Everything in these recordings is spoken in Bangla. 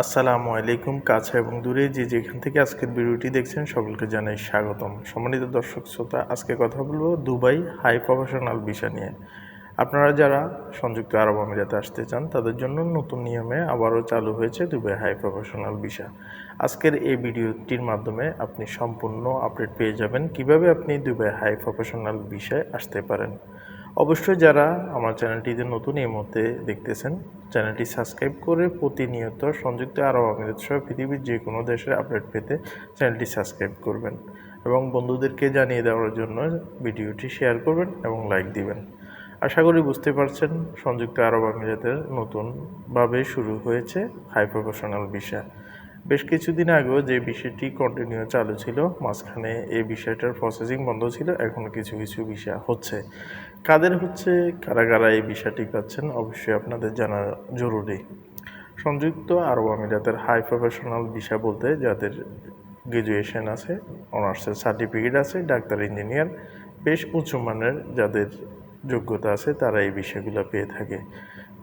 আসসালামু আলাইকুম, কাছে এবং দূরে যে যেখান থেকে আজকের ভিডিওটি দেখছেন সকলকে জানাই স্বাগতম। সম্মানিত দর্শক শ্রোতা, আজকে কথা বলব দুবাই হাই প্রফেশনাল ভিসা নিয়ে। আপনারা যারা সংযুক্ত আরব আমিরাতে আসতে চান, তাদের জন্য নতুন নিয়মে আবারও চালু হয়েছে দুবাই হাই প্রফেশনাল ভিসা। আজকের এই ভিডিওটির মাধ্যমে আপনি সম্পূর্ণ আপডেট পেয়ে যাবেন কীভাবে আপনি দুবাই হাই প্রফেশনাল ভিসায় আসতে পারেন। অবশ্যই যারা আমার চ্যানেলটিতে নতুন এই মুহূর্তে দেখতেছেন, চ্যানেলটি সাবস্ক্রাইব করে প্রতিনিয়ত সংযুক্ত আরব আমিরাত সহ পৃথিবীর যে কোনো দেশের আপডেট পেতে চ্যানেলটি সাবস্ক্রাইব করবেন এবং বন্ধুদেরকে জানিয়ে দেওয়ার জন্য ভিডিওটি শেয়ার করবেন এবং লাইক দিবেন। আশা করি বুঝতে পারছেন, সংযুক্ত আরব আমিরাতের নতুনভাবে শুরু হয়েছে হাই প্রফেশনাল ভিসা। বেশ কিছুদিন আগেও যে বিষয়টি কন্টিনিউ চালু ছিল, মাঝখানে এই বিষয়টার প্রসেসিং বন্ধ ছিল, এখন কিছু কিছু বিষয় হচ্ছে। কাদের হচ্ছে, কারা কারা এই বিষয়টি পাচ্ছেন, অবশ্যই আপনাদের জানা জরুরি। সংযুক্ত আরব আমিরাতের হাই প্রফেশনাল ভিসা বলতে যাদের গ্রাজুয়েশন আছে অনার্সের সার্টিফিকেট আছে, ডাক্তার ইঞ্জিনিয়ার বেশ উঁচু মানের যাদের যোগ্যতা আছে, তারা এই বিষয়গুলো পেয়ে থাকে।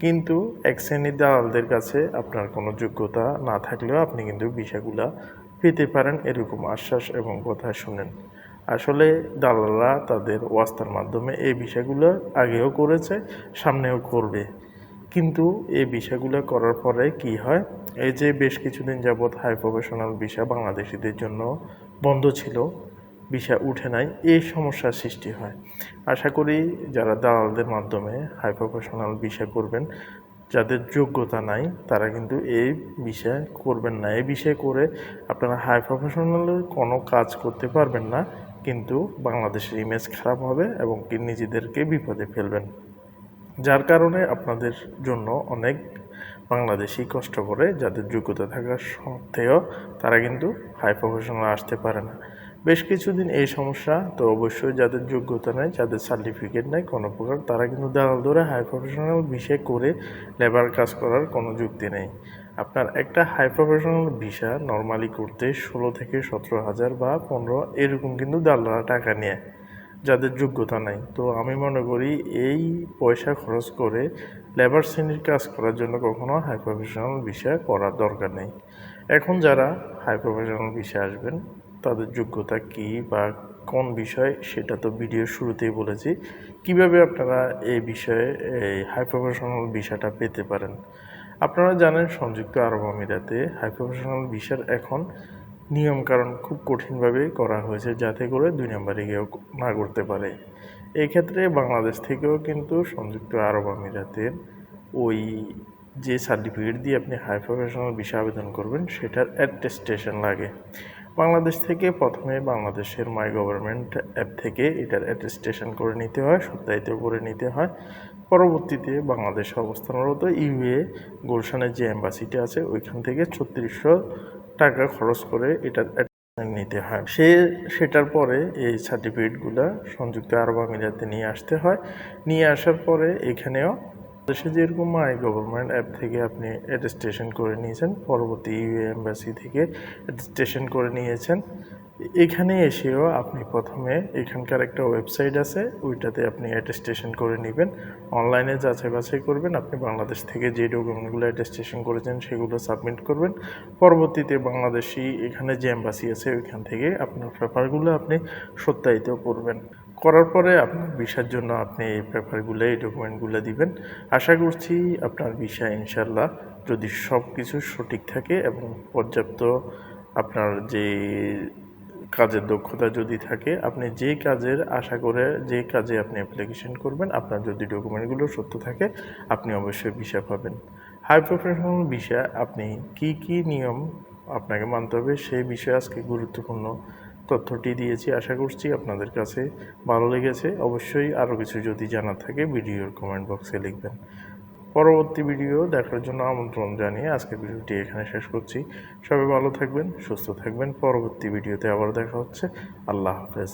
কিন্তু এক শ্রেণির দালালদের কাছে আপনার কোনো যোগ্যতা না থাকলেও আপনি কিন্তু বিষয়গুলো পেতে পারেন এরকম আশ্বাস এবং কথা শুনেন। আসলে দালালরা তাদের ওয়াস্তার মাধ্যমে এই বিষয়গুলো আগেও করেছে, সামনেও করবে। কিন্তু এই বিষয়গুলো করার পরে কি হয়? এই যে বেশ কিছুদিন যাবৎ হাই প্রফেশনাল ভিসা বাংলাদেশিদের জন্য বন্ধ ছিল ভিসা উঠে নাই, এই সমস্যার সৃষ্টি হয়। আশা করি যারা দালালদের মাধ্যমে হাই প্রফেশনাল বিষয় করবেন, যাদের যোগ্যতা নাই, তারা কিন্তু এই বিষয় করবেন না। এই বিষয় করে আপনারা হাই প্রফেশনালের কোনো কাজ করতে পারবেন না, কিন্তু বাংলাদেশের ইমেজ খারাপ হবে এবং কি নিজেদেরকে বিপদে ফেলবেন। যার কারণে আপনাদের জন্য অনেক বাংলাদেশি কষ্ট করে যাদের যোগ্যতা থাকা সত্ত্বেও তারা কিন্তু হাই প্রফেশনাল আসতে পারে না। বেশ কিছুদিন এই সমস্যা, তো অবশ্যই যাদের যোগ্যতা নেই, যাদের সার্টিফিকেট নেই, কোনো প্রকার তারা কিন্তু দালাল ধরে হাই প্রফেশনাল বিষয় করে লেবার কাজ করার কোনো যুক্তি নেই। আপনার একটা হাই প্রফেশনাল ভিসা নর্মালি করতে ষোলো থেকে সতেরো হাজার বা পনেরো এরকম কিন্তু দালালরা টাকা নেয়, যাদের যোগ্যতা নাই। তো আমি মনে করি এই পয়সা খরচ করে লেবার শ্রেণির কাজ করার জন্য কখনো হাই প্রফেশনাল বিষয় করার দরকার নেই। এখন যারা হাই প্রফেশনাল বিষয় আসবেন তাদের যোগ্যতা কী বা কোন বিষয় সেটা তো ভিডিওর শুরুতেই বলেছি। কীভাবে আপনারা এই বিষয়ে এই হাই প্রফেশনাল বিষয়টা পেতে পারেন? আপনারা জানেন সংযুক্ত আরব আমিরাতে হাই প্রফেশনাল ভিসার এখন নিয়মকানুন খুব কঠিনভাবে করা হয়েছে যাতে করে দুই নম্বরে গিয়েও না করতে পারে। এই ক্ষেত্রে বাংলাদেশ থেকেও কিন্তু সংযুক্ত আরব আমিরাতের ওই যে সার্টিফিকেট দিয়ে আপনি হাই প্রফেশনাল ভিসা আবেদন করবেন সেটার অ্যাটেস্টেশন লাগে। বাংলাদেশ থেকে প্রথমে বাংলাদেশের মাই গভর্নমেন্ট অ্যাপ থেকে এটার অ্যাটেস্টেশন করে নিতে হয়, সত্যায়িত করে নিতে হয়। পরবর্তীতে বাংলাদেশে অবস্থানরত ইউএ, গুলশানের যে অ্যাম্বাসিটি আছে, ওইখান থেকে ছত্রিশশো টাকা খরচ করে এটার নিতে হয়। সে, সেটার পরে এই সার্টিফিকেটগুলো সংযুক্ত আরব আমিরাতে নিয়ে আসতে হয়। নিয়ে আসার পরে এখানেও দেশে যেরকম মাই গভর্নমেন্ট অ্যাপ থেকে আপনি অ্যাটেস্টেশন করে নিয়েছেন, পরবর্তী ইউএ এম্বাসি থেকে অ্যাটেস্টেশন করে নিয়েছেন, এখানে এসেও আপনি প্রথমে এখানকার একটা ওয়েবসাইট আছে, ওইটাতে আপনি অ্যাটেস্টেশন করে নেবেন অনলাইনে যাচাই বাছাই করবেন, আপনি বাংলাদেশ থেকে যে ডকুমেন্টগুলো অ্যাটেস্টেশন করেছেন সেগুলো সাবমিট করবেন, পরবর্তীতে বাংলাদেশি এখানে যে এম্বাসি আছে ওইখান থেকে আপনার পেপারগুলো আপনি সত্যায়িত করবেন। করার পরে আপনার ভিসার জন্য আপনি এই পেপারগুলো, এই ডকুমেন্টগুলো দিবেন। আশা করছি আপনার ভিসা ইনশাল্লাহ যদি সব কিছু সঠিক থাকে এবং পর্যাপ্ত আপনার যে কাজের দক্ষতা যদি থাকে, আপনি যে কাজের আশা করে যে কাজে আপনি অ্যাপ্লিকেশন করবেন, আপনার যদি ডকুমেন্টগুলো সত্য থাকে, আপনি অবশ্যই ভিসা পাবেন। হাই প্রফেশনাল ভিসা, আপনি কি কি নিয়ম আপনাকে মানতে হবে, সেই বিষয়ে আজকে গুরুত্বপূর্ণ তথ্যটি দিয়েছি, আশা করছি আপনাদের কাছে ভালো লেগেছে। অবশ্যই আরও কিছু যদি জানা থাকে ভিডিওর কমেন্ট বক্সে লিখবেন। পরবর্তী ভিডিও দেখার জন্য আমন্ত্রণ জানিয়ে আজকের ভিডিওটি এখানে শেষ করছি। সবাই ভালো থাকবেন, সুস্থ থাকবেন। পরবর্তী ভিডিওতে আবার দেখা হচ্ছে। আল্লাহ হাফেজ।